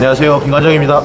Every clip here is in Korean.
안녕하세요. 김관장입니다.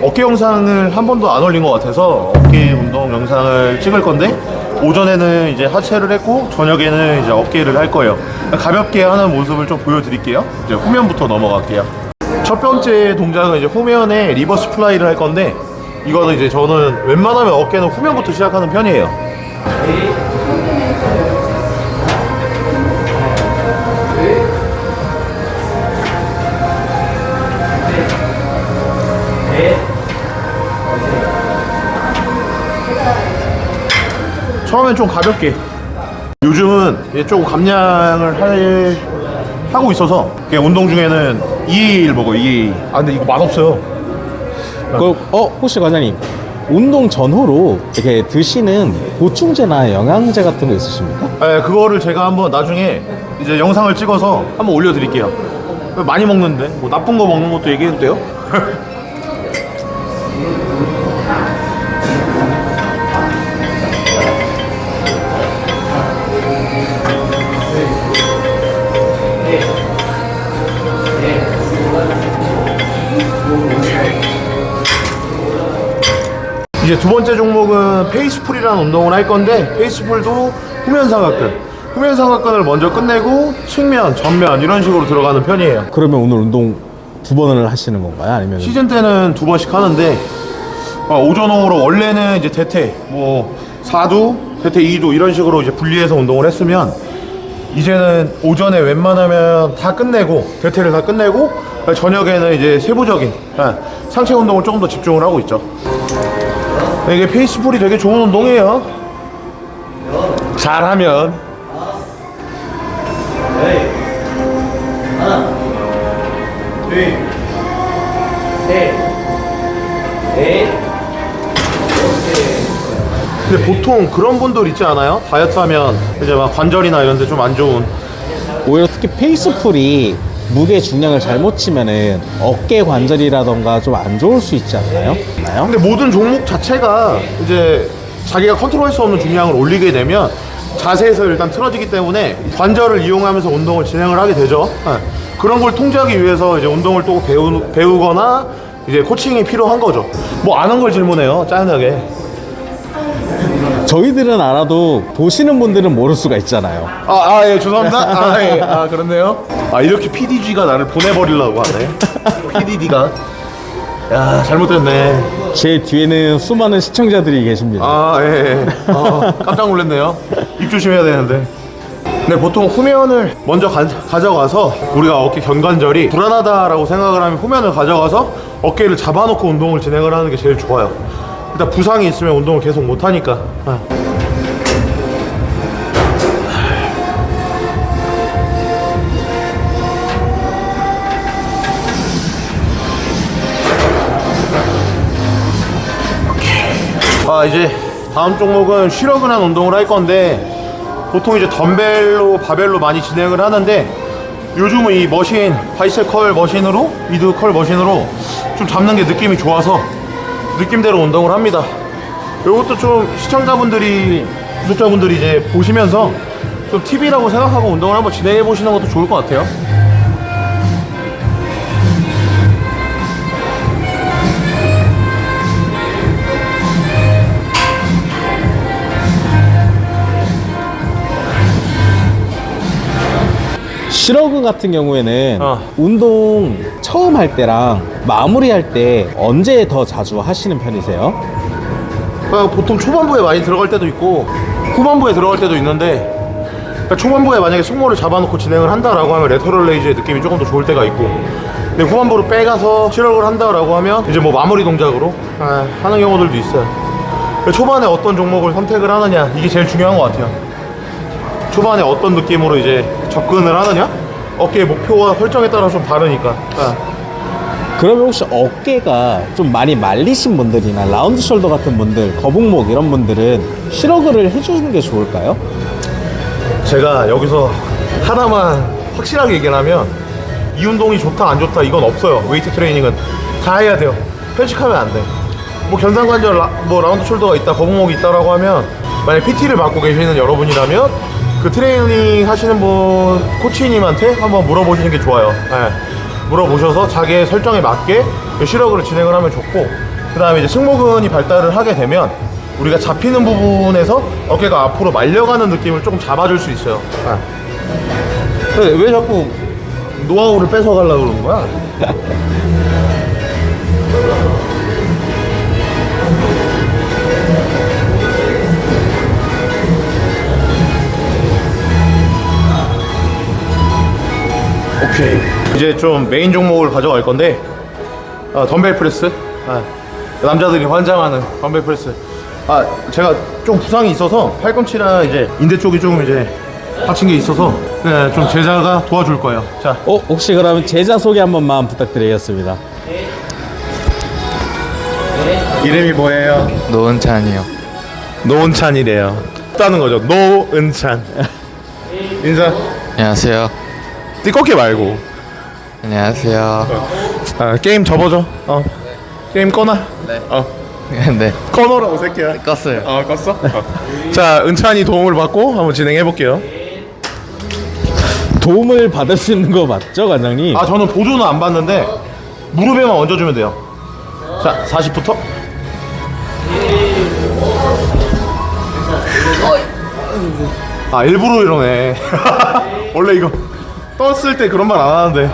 어깨 영상을 한 번도 안 올린 것 같아서 어깨 운동 영상을 찍을 건데 오전에는 이제 하체를 했고 저녁에는 이제 어깨를 할 거예요. 가볍게 하는 모습을 좀 보여드릴게요. 이제 후면부터 넘어갈게요. 첫 번째 동작은 이제 후면에 리버스 플라이를 할 건데 이거는 이제 저는 웬만하면 어깨는 후면부터 시작하는 편이에요 처음엔 좀 가볍게. 요즘은 이제 조금 감량을 할 하고 있어서 그냥 운동 중에는 2일 먹어 2일 아 근데 이거 맛없어요. 그, 어, 혹시 과장님, 운동 전후로 이렇게 드시는 보충제나 영양제 같은 거 있으십니까? 네, 그거를 제가 한번 나중에 이제 영상을 찍어서 한번 올려드릴게요. 많이 먹는데? 뭐 나쁜 거 먹는 것도 얘기해도 돼요? 두 번째 종목은 페이스풀이라는 운동을 할 건데 페이스풀도 후면 상하근 후면 상하근을 먼저 끝내고 측면, 전면 이런 식으로 들어가는 편이에요 그러면 오늘 운동 두 번을 하시는 건가요? 아니면 시즌 때는 두 번씩 하는데 어, 오전 오후로 원래는 이제 대퇴 뭐 4두, 대퇴 2두 이런 식으로 이제 분리해서 운동을 했으면 이제는 오전에 웬만하면 다 끝내고 대퇴를 다 끝내고 저녁에는 이제 세부적인 아, 상체 운동을 조금 더 집중을 하고 있죠. 이게 페이스풀이 되게 좋은 운동이에요. 잘하면 근데 보통 그런 분들 있지 않아요? 다이어트 하면 이제 막 관절이나 이런 데 좀 안 좋은 오히려 특히 페이스풀이 무게 중량을 잘못 치면은 어깨 관절이라던가 좀 안 좋을 수 있지 않나요? 나요? 근데 모든 종목 자체가 이제 자기가 컨트롤할 수 없는 중량을 올리게 되면 자세에서 일단 틀어지기 때문에 관절을 이용하면서 운동을 진행을 하게 되죠. 네. 그런 걸 통제하기 위해서 이제 운동을 또 배우, 배우거나 이제 코칭이 필요한 거죠. 뭐 아는 걸 질문해요. 짜증나게. 저희들은 알아도 보시는 분들은 모를 수가 있잖아요. 아, 아, 예, 죄송합니다. 아, 예. 아, 그렇네요. 아, 이렇게 PDG가 나를 보내버리려고 하네. PDD가. 야, 잘못됐네. 제 뒤에는 수많은 시청자들이 계십니다. 아, 예, 예. 아, 깜짝 놀랐네요. 입 조심해야 되는데. 네, 보통 후면을 먼저 가, 가져가서 우리가 어깨 견관절이 불안하다라고 생각을 하면 후면을 가져가서 어깨를 잡아놓고 운동을 진행을 하는 게 제일 좋아요. 일단 부상이 있으면 운동을 계속 못 하니까. 아. 아 이제 다음 종목은 쉬러근한 운동을 할 건데 보통 이제 덤벨로 바벨로 많이 진행을 하는데 요즘은 이 머신 바이셉 컬 머신으로 미드 컬 머신으로 좀 잡는 게 느낌이 좋아서 느낌대로 운동을 합니다. 이것도 좀 시청자분들이 구독자분들이 이제 보시면서 좀 팁이라고 생각하고 운동을 한번 진행해 보시는 것도 좋을 것 같아요 실어그 같은 경우에는 어. 운동 처음 할 때랑 마무리할 때 언제 더 자주 하시는 편이세요? 그러니까 보통 초반부에 많이 들어갈 때도 있고 후반부에 들어갈 때도 있는데 그러니까 초반부에 만약에 승모를 잡아놓고 진행을 한다라고 하면 레터럴 레이즈의 느낌이 조금 더 좋을 때가 있고 근데 후반부로 빼가서 실력을 한다라고 하면 이제 뭐 마무리 동작으로 아, 하는 경우들도 있어요 초반에 어떤 종목을 선택을 하느냐 이게 제일 중요한 것 같아요 초반에 어떤 느낌으로 이제 접근을 하느냐? 어깨의 목표와 설정에 따라 좀 다르니까. 아. 그러면 혹시 어깨가 좀 많이 말리신 분들이나 라운드 숄더 같은 분들, 거북목 이런 분들은 실어그를 해주는 게 좋을까요? 제가 여기서 하나만 확실하게 얘기를 하면 이 운동이 좋다 안 좋다 이건 없어요. 웨이트 트레이닝은 다 해야 돼요. 편식하면 안돼뭐 견상관절 라, 뭐 라운드 숄더가 있다 거북목이 있다라고 하면 만약 PT를 받고 계시는 여러분이라면 그 트레이닝 하시는 분 코치님한테 한번 물어보시는 게 좋아요 예. 물어보셔서 자기의 설정에 맞게 시러그를 진행을 하면 좋고 그 다음에 이제 승모근이 발달을 하게 되면 우리가 잡히는 부분에서 어깨가 앞으로 말려가는 느낌을 조금 잡아줄 수 있어요 아. 왜, 왜 자꾸 노하우를 뺏어가려고 그러는 거야? 오케이. 이제 좀 메인 종목을 가져갈 건데 아, 덤벨 프레스. 아, 남자들이 환장하는 덤벨 프레스. 아, 제가 좀 부상이 있어서 팔꿈치랑 이제 인대 쪽이 좀 이제 다친 게 있어서 네, 좀 제자가 도와줄 거예요. 자, 어, 혹시 그러면 제자 소개 한 번만 부탁드리겠습니다. 이름이 뭐예요? 노은찬이요. 노은찬이래요. 따는 거죠. 노은찬. 인사. 안녕하세요. 띠껍게 말고. 안녕하세요. 아, 게임 접어줘. 어. 게임 꺼놔. 네. 어. 네. 꺼놓으라고 새끼야. 껐어요. 아 껐어? 어. 자 은찬이 도움을 받고 한번 진행해 볼게요 도움을 받을 수 있는 거 맞죠, 관장님? 아 저는 보조는 안 받는데 무릎에만 얹어주면 돼요 자 40부터 아 일부러 이러네 원래 이거 떴을 때 그런 말 안 하는데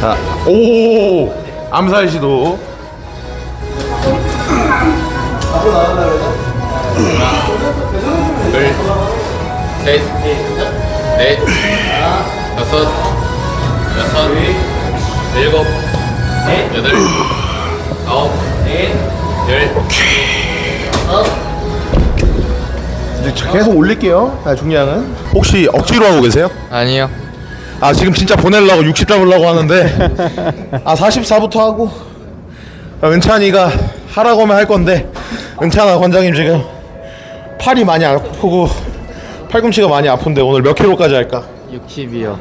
자 오 암살 시도 둘, 셋, 넷, 다섯, 여섯, 일곱, 여덟, 아홉, 열. 이제 계속 올릴게요 아, 중량은 혹시 억지로 하고 계세요? 아니요. 아 지금 진짜 보내려고 60 잡으려고 하는데 아 44부터 하고 아, 은찬이가 하라고 하면 할 건데 은찬아 관장님 지금 팔이 많이 아프고 팔꿈치가 많이 아픈데 오늘 몇 킬로까지 할까? 60이요.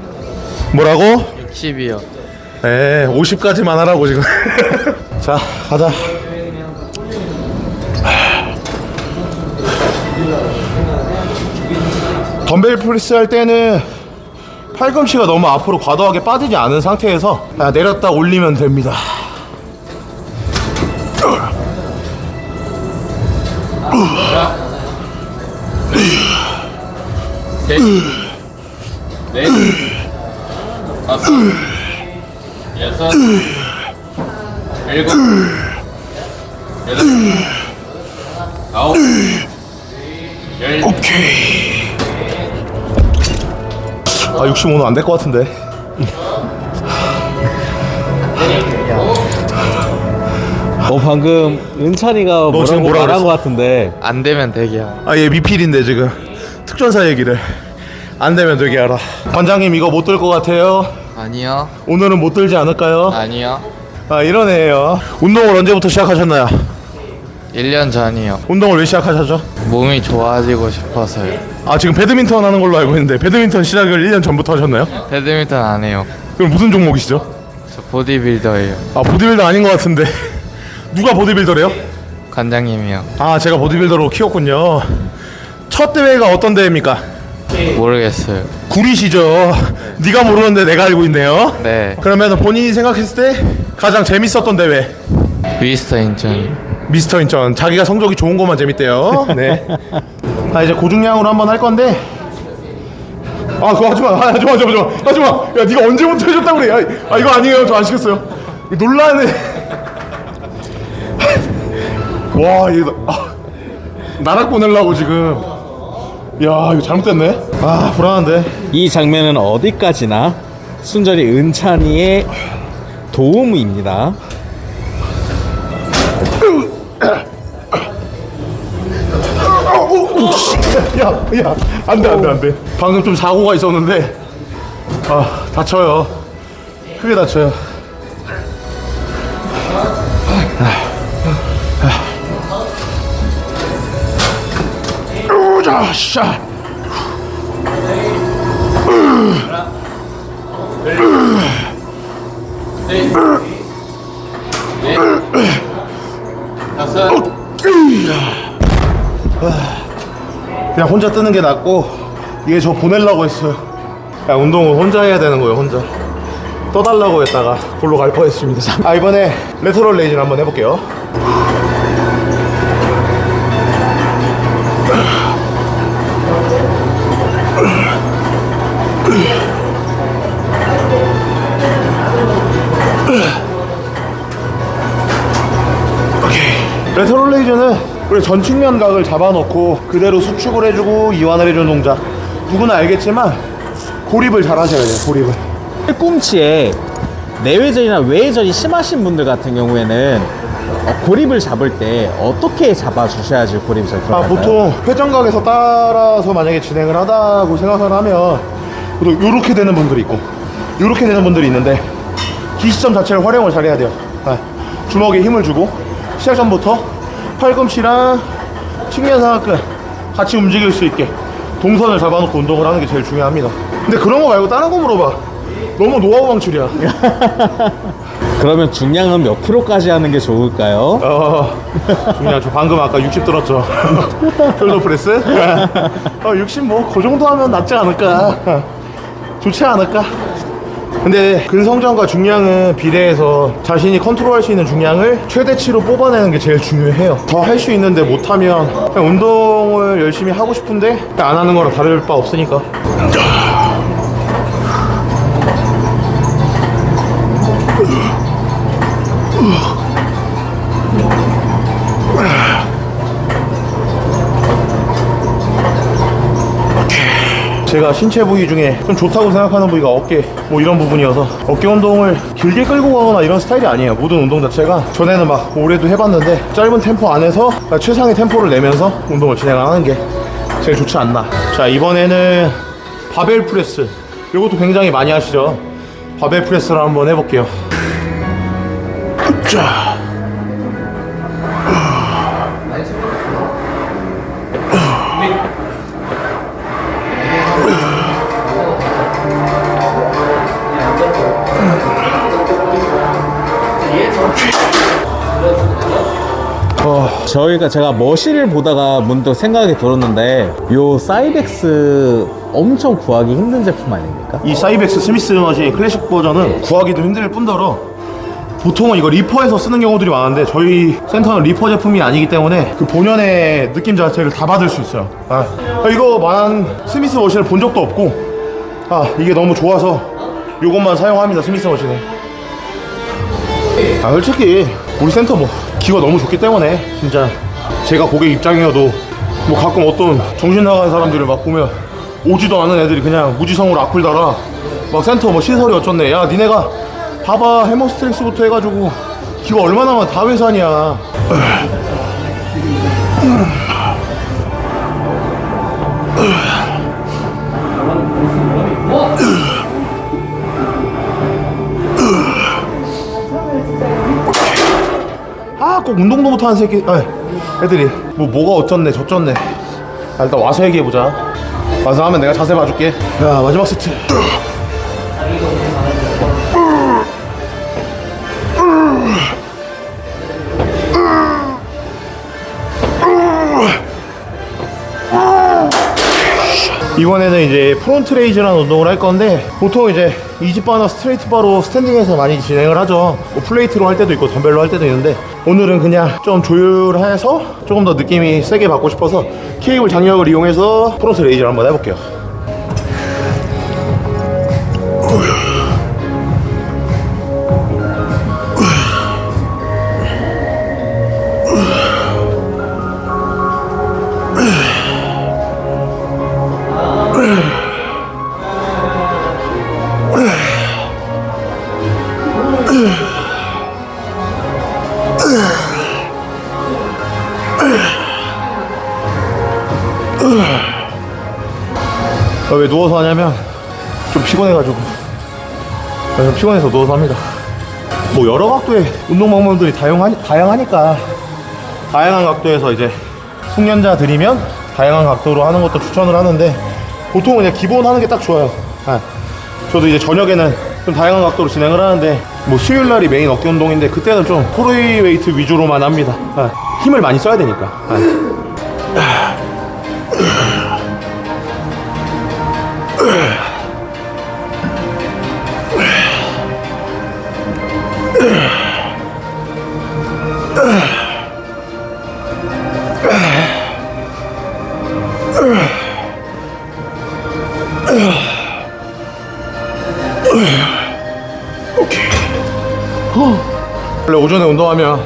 뭐라고? 60이요. 에 50까지만 하라고 지금 자 가자 덤벨 프레스 할 때는 팔꿈치가 너무 앞으로 과도하게 빠지지 않은 상태에서 아, 내렸다 올리면 됩니다 열. 아 65는 안 될 것 같은데 어, 방금 은찬이가 뭐라고 뭐라 말한 그랬어? 것 같은데 안 되면 대기야. 아 얘 미필인데 지금 특전사 얘기를 안 되면 되게 알아 관장님 이거 못 들 것 같아요 아니요. 오늘은 못 들지 않을까요? 아니요. 아 이런 애예요 운동을 언제부터 시작하셨나요? 1년 전이요. 운동을 왜 시작하셨죠? 몸이 좋아지고 싶어서요. 아 지금 배드민턴 하는 걸로 알고 있는데 배드민턴 시작을 1년 전부터 하셨나요? 배드민턴 안 해요. 그럼 무슨 종목이시죠? 저 보디빌더예요. 아 보디빌더 아닌 것 같은데 누가 보디빌더래요? 관장님이요. 아 제가 보디빌더로 키웠군요 첫 대회가 어떤 대회입니까? 모르겠어요. 구리시죠 네가 모르는데 내가 알고 있네요 네. 그러면 본인이 생각했을 때 가장 재밌었던 대회 위스터 인천. 미스터 인천. 자기가 성적이 좋은 것만 재밌대요. 네. 아 이제 고중량으로 한번 할 건데. 아 그거 하지 마. 아, 하지 마 하지 마 하지 마. 하지 마. 야 네가 언제부터 해줬다고 그래? 야, 아 이거 아니에요. 저 안 시켰어요? 논란에. 와 이거 아, 나락 보내려고 지금. 야 이거 잘못됐네. 아 불안한데. 이 장면은 어디까지나 순전히 은찬이의 도움입니다. 야, 야, 안 돼, 안 돼, 안 돼. 방금 좀 사고가 있었는데, 아, 다쳐요. 크게 다쳐요. 으자, 샤. 다섯. 그냥 혼자 뜨는 게 낫고, 이게 저 보내려고 했어요. 야, 운동은 혼자 해야 되는 거예요, 혼자. 떠달라고 했다가 골로 갈 뻔했습니다. 아, 이번에 레터럴 레이즈를 한번 해볼게요. 레이즈는 우리 전측면 각을 잡아놓고 그대로 수축을 해주고 이완을 해주는 동작. 누구나 알겠지만 고립을 잘 하셔야 돼요, 고립을. 팔꿈치에 내외전이나 외회전이 심하신 분들 같은 경우에는 어, 고립을 잡을 때 어떻게 잡아주셔야지 고립이 잘 아, 들어갈까요? 보통 회전각에서 따라서 만약에 진행을 하다고 생각을 하면 보통 이렇게 되는 분들이 있고 이렇게 되는 분들이 있는데 기시점 자체를 활용을 잘 해야 돼요. 아, 주먹에 힘을 주고 시작 전부터 팔꿈치랑 측면 상하근 같이 움직일 수 있게 동선을 잡아놓고 운동을 하는 게 제일 중요합니다. 근데 그런 거 말고 다른 거 물어봐. 너무 노하우 방출이야. 그러면 중량은 몇 킬로까지 하는 게 좋을까요? 어, 중요한 저 방금 아까 60 들었죠. 숄더 프레스? 어, 60 뭐, 그 정도 하면 낫지 않을까. 좋지 않을까. 근데 근성장과 중량은 비례해서 자신이 컨트롤할 수 있는 중량을 최대치로 뽑아내는 게 제일 중요해요. 더 할 수 있는데 못하면 운동을 열심히 하고 싶은데 안 하는 거랑 다를 바 없으니까. 제가 신체 부위 중에 좀 좋다고 생각하는 부위가 어깨 뭐 이런 부분이어서 어깨 운동을 길게 끌고 가거나 이런 스타일이 아니에요. 모든 운동 자체가 전에는 막 올해도 해봤는데 짧은 템포 안에서 최상의 템포를 내면서 운동을 진행하는 게 제일 좋지 않나. 자 이번에는 바벨 프레스. 이것도 굉장히 많이 하시죠? 바벨 프레스를 한번 해볼게요. 자 저희가 제가 머시를 보다가 문득 생각이 들었는데 요 사이벡스 엄청 구하기 힘든 제품 아닙니까? 이 사이벡스 스미스 머신 클래식 버전은 구하기도 힘들 뿐더러 보통은 이거 리퍼에서 쓰는 경우들이 많은데 저희 센터는 리퍼 제품이 아니기 때문에 그 본연의 느낌 자체를 다 받을 수 있어요 아, 이거 만한 스미스 머신을 본 적도 없고 아 이게 너무 좋아서 이것만 사용합니다 스미스 머신을 아 솔직히 우리 센터 뭐 기가 너무 좋기 때문에 진짜 제가 고객 입장이어도 뭐 가끔 어떤 정신 나간 사람들을 막 보면 오지도 않은 애들이 그냥 무지성으로 악플 달아 막 센터 뭐 시설이 어쩌네. 야 니네가 봐봐 해머 스트렉스부터 해가지고 기가 얼마나 많아 다 회산이야 운동도 못하는 새끼 아, 애들이. 뭐 뭐가 어쩌네 저쩌네. 아, 일단 와서 얘기해보자. 와서 하면 내가 자세 봐줄게. 야 마지막 세트. 이번에는 이제 프론트 레이즈라는 운동을 할 건데 보통 이제 이지바나 스트레이트 바로 스탠딩에서 많이 진행을 하죠. 뭐 플레이트로 할 때도 있고 덤벨로 할 때도 있는데 오늘은 그냥 좀 조율해서 조금 더 느낌이 세게 받고 싶어서 케이블 장력을 이용해서 프론트 레이즈를 한번 해볼게요 아, 왜 누워서 하냐면 좀 피곤해가지고. 아, 좀 피곤해서 누워서 합니다. 뭐 여러 각도의 운동 방법들이 다양하니, 다양하니까. 다양한 각도에서 이제 숙련자들이면 다양한 각도로 하는 것도 추천을 하는데 보통은 그냥 기본 하는 게 딱 좋아요. 아, 저도 이제 저녁에는 좀 다양한 각도로 진행을 하는데 뭐 수요일 날이 메인 어깨 운동인데 그때는 좀 프로이 웨이트 위주로만 합니다. 아, 힘을 많이 써야 되니까. 아. 원래 오전에 운동하면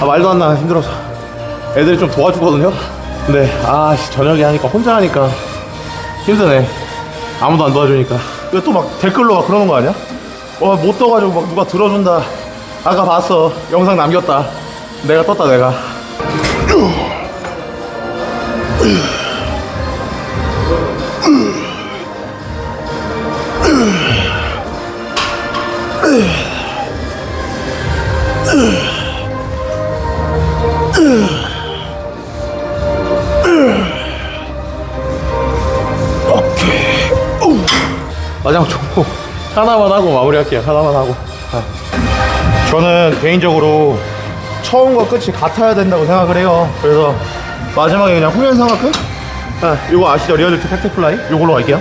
아, 말도 안 나 힘들어서 애들이 좀 도와주거든요. 근데 아 씨, 저녁에 하니까 혼자 하니까 힘드네. 아무도 안 도와주니까. 이거 또 막 댓글로 막 그러는 거 아니야? 와못 떠가지고 막 누가 들어준다. 아까 봤어. 영상 남겼다. 내가 떴다 내가. 하나만 하고 마무리할게요. 하나만 하고. 아. 저는 개인적으로 처음과 끝이 같아야 된다고 생각을 해요. 그래서 마지막에 그냥 후면상하급? 아, 이거 아시죠? 리얼리티 팩트플라이? 이걸로 갈게요.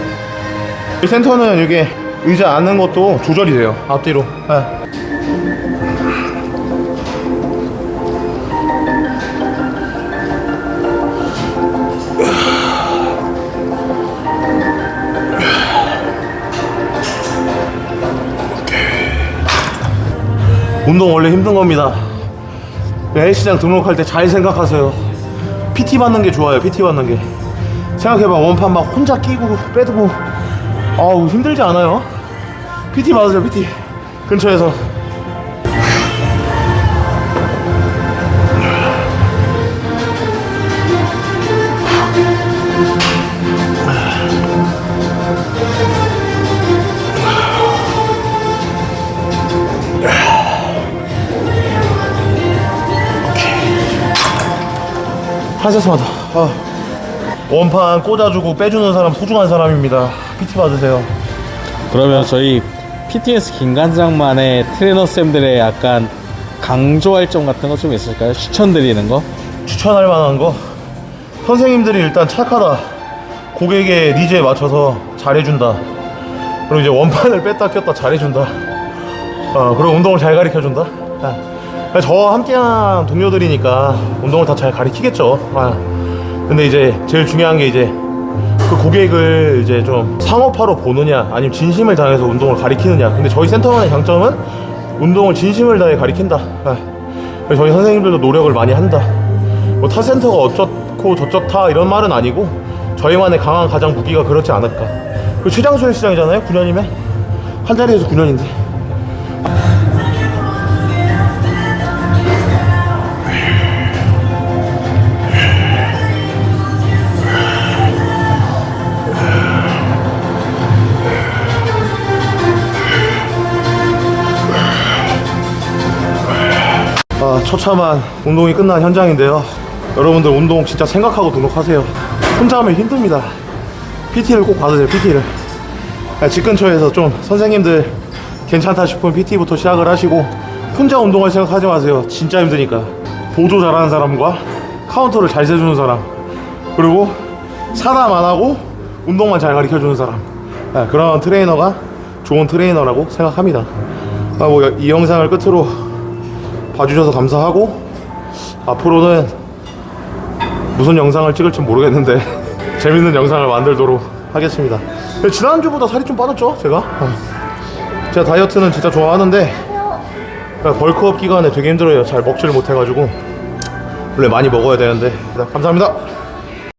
이 센터는 이게 의자 앉는 것도 조절이 돼요. 앞뒤로. 아. 운동 원래 힘든 겁니다. 헬스장 등록할 때 잘 생각하세요. PT 받는 게 좋아요. PT 받는 게. 생각해봐 원판 막 혼자 끼고 빼두고 아우 힘들지 않아요? PT 받으세요 PT 근처에서 한 세트마다. 아. 원판 꽂아주고 빼주는 사람 소중한 사람입니다. PT 받으세요. 그러면 저희 PTS 김관장만의 트레이너 쌤들의 약간 강조할 점 같은 거 좀 있을까요? 추천드리는 거? 추천할 만한 거? 선생님들이 일단 착하다. 고객의 니즈에 맞춰서 잘해준다. 그리고 이제 원판을 뺐다 꼈다 잘해준다. 어, 그리고 운동을 잘 가르쳐준다? 아, 저와 함께한 동료들이니까 운동을 다 잘 가르치겠죠. 아, 근데 이제 제일 중요한 게 이제 그 고객을 이제 좀 상업화로 보느냐 아니면 진심을 다해서 운동을 가리키느냐. 근데 저희 센터만의 장점은 운동을 진심을 다해 가리킨다. 아, 저희 선생님들도 노력을 많이 한다. 뭐 타 센터가 어쩌고 저쩌다 이런 말은 아니고 저희만의 강한 가장 무기가 그렇지 않을까. 그 최장수 헬스장이잖아요 9년이면. 한 자리에서 9년인데 아, 처참한 운동이 끝난 현장인데요. 여러분들 운동 진짜 생각하고 등록하세요. 혼자 하면 힘듭니다. PT를 꼭 받으세요, PT를. 집 근처에서 좀 선생님들 괜찮다 싶으면 PT부터 시작을 하시고 혼자 운동할 생각하지 마세요. 진짜 힘드니까. 보조 잘하는 사람과 카운터를 잘 세주는 사람 그리고 사람 안 하고 운동만 잘 가르쳐 주는 사람 아, 그런 트레이너가 좋은 트레이너라고 생각합니다. 아, 뭐 이 영상을 끝으로 봐주셔서 감사하고 앞으로는 무슨 영상을 찍을지 모르겠는데 재밌는 영상을 만들도록 하겠습니다. 지난주보다 살이 좀 빠졌죠 제가? 어. 제가 다이어트는 진짜 좋아하는데 벌크업 기간에 되게 힘들어요. 잘 먹지를 못해가지고 원래 많이 먹어야 되는데. 감사합니다